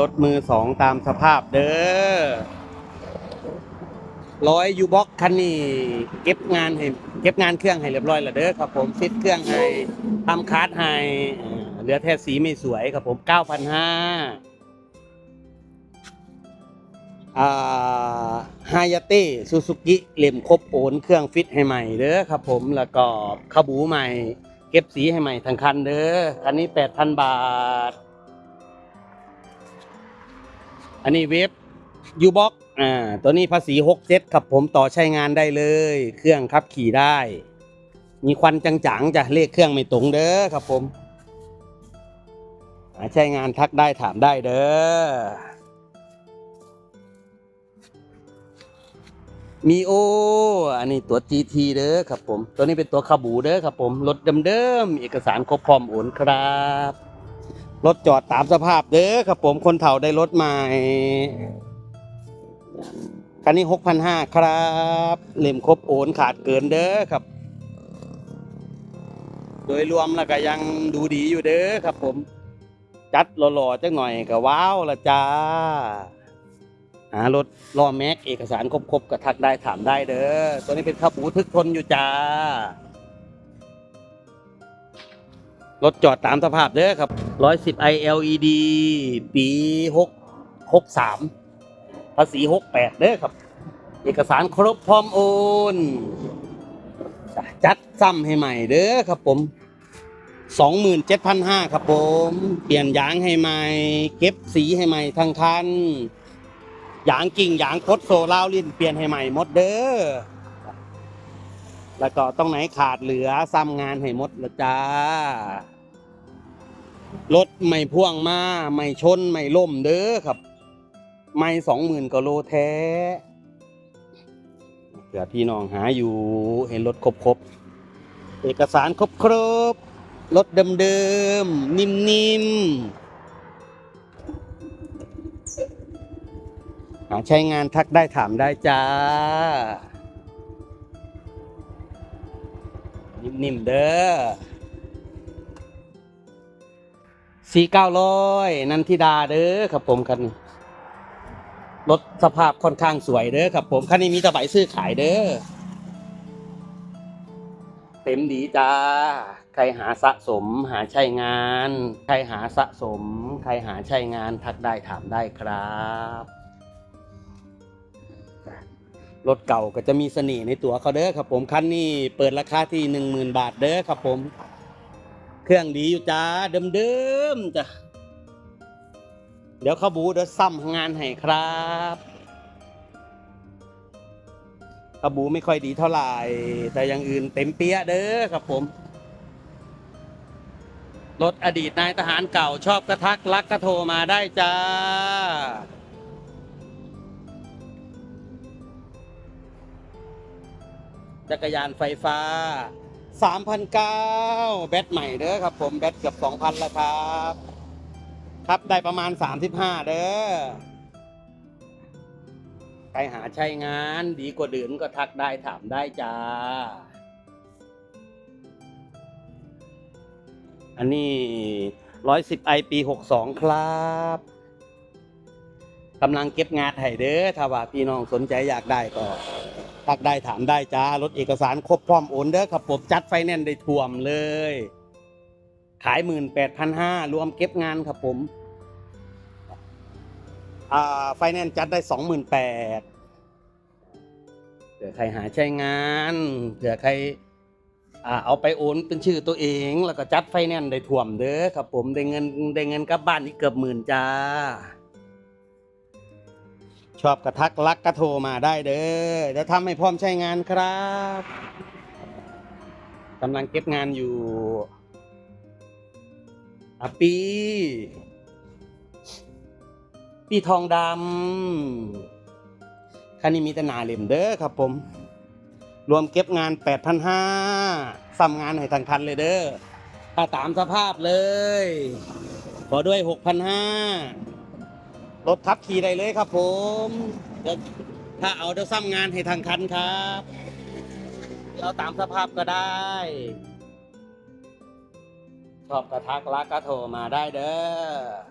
รถมือสองตามสภาพเด้อร้อยยูบ็อกคันนี้เก็บงานให้เก็บงานเครื่องให้เรียบร้อยแล้วเด้อครับผมฟิตเครื่องให้ทำคาร์ดให้เหลือแค่สีไม่สวยครับผมเก้าพันห้าอ่าฮายาเต้ซูซูกิเล่มครบโอนเครื่องฟิตให้ใหม่เด้อครับผมแล้วก็ขบูใหม่ เก็บสีให้ใหม่ทั้งคันเด้อคันนี้แปดพันบาท อันนี้เวฟยูบ็อกอ่าตัวนี้ภาษีหกเจ็ดครับผมต่อใช้งานได้เลย เครื่องขับขี่ได้ มีควันจังๆจะเลขเครื่องไม่ตรงเด้อครับผมใช้งานทักได้ถามได้เด้อ มีโอ อันนี้ตัว GT เด้อครับผม ตัวนี้เป็นตัวคาบูเด้อครับผม รถเดิมๆเอกสารครบพร้อมโอนครับ รถจอดตามสภาพเด้อครับผมคนเฒ่าได้รถใหม่คันนี้หกพันห้าครับเล่มครบโอนขาดเกินเด้อครับ โดยรวมแล้วก็ยังดูดีอยู่เด้อครับผม จัดหล่อๆจังหน่อยก็ว้าวละจ้า หารถล้อแม็ก เอกสารครบๆก็ทักได้ถามได้เด้อ ตัวนี้เป็นขับูทึกทนอยู่จ้า รถจอดตามสภาพเด้อครับ 110 ILED ปี6 63ภาษี 68 เด้อครับ เอกสารครบพร้อมโอน จัดซ้ำให้ใหม่เด้อครับผม 27,500 ครับผม เปลี่ยนยางให้ใหม่ เก็บสีให้ใหม่ทั้งคันยางกิ่งยางคดโซล่าลินเปลี่ยนให้ใหม่หมดเด้อ แล้วก็ต้องไหนขาดเหลือซ้ำงานให้หมดละจ้า รถไม่พ่วงมาไม่ชนไม่ล่มเด้อครับ ไม่สองหมื่นกโลแท้เผื่อพี่น้องหาอยู่เห็นรถครบครบๆเอกสารครบครบรถเดิมๆ นิ่มๆ หาใช้งานทักได้ถามได้จ้า นิ่มๆ เด้อ สี่เก้าร้อยนันทิดาเด้อครับผมคันนี้รถสภาพค่อนข้างสวยเด้อครับผมคันนี้มีตะไบซื้อขายเด้อเต็มดีจ้า ใครหาสะสมหาใช้งาน ใครหาสะสม ใครหาใช้งานทักได้ถามได้ครับรถเก่าก็จะมีเสน่ห์ในตัวเขาเด้อครับผมคันนี้เปิดราคาที่หนึ่งหมื่นบาทเด้อครับผม เครื่องดีอยู่จ้าเดิมๆจ้ะเดี๋ยวเขาบูเดี๋ยวซ้ำงานให้ครับเขาบูไม่ค่อยดีเท่าไหร่ แต่อย่างอื่นเต็มเปี้ยเด้อครับผมรถอดีตนายทหารเก่าชอบกระทักรักก็โทรมาได้จ้า จักรยานไฟฟ้า 3,009แบตใหม่เด้อครับผมแบตเกือบ2,000แล้วครับ ครับได้ประมาณ 35 เด้อใครหาใช้งานดีกว่าเดือนก็ทักได้ถามได้จ้า อันนี้ 110 i ปี 62 ครับกำลังเก็บงานให้เด้อถ้าว่าพี่น้องสนใจอยากได้ก็ ทักได้ถามได้จ้ารถเอกสารครบพร้อมโอนเด้อครับผมจัดไฟแนนซ์ได้ท่วมเลย ขายหมื่นแปดพันห้ารวมเก็บงานครับผมอ่าไฟแนนซ์จัดได้สองหมื่นแปดเผื่อใครหาใช้งานเผื่อใครอ่าเอาไปโอนเป็นชื่อตัวเอง แล้วก็จัดไฟแนนซ์ได้ท่วมเด้อครับผมได้เงินได้เงินกลับบ้านอีกเกือบหมื่นจ้า ชอบกระทักรักก็โทรมาได้เด้อเดี๋ยวทำให้พร้อมใช้งานครับกำลังเก็บงานอยู่อปีปีทองดำคันนี้มีแต่หนาเหลี่ยมเด้อครับผม รวมเก็บงาน 8,500ซ้ำงานให้ทางคันเลยเด้อถ้าตามสภาพเลย ขอด้วย 6,500 รถทับขี่ได้เลยครับผมเดี๋ยวถ้าเอาเดี๋ยวซ้ำงานให้ทางคันครับ เราตามสภาพก็ได้ ชอบกระทักรักก็โทรมาได้เด้อ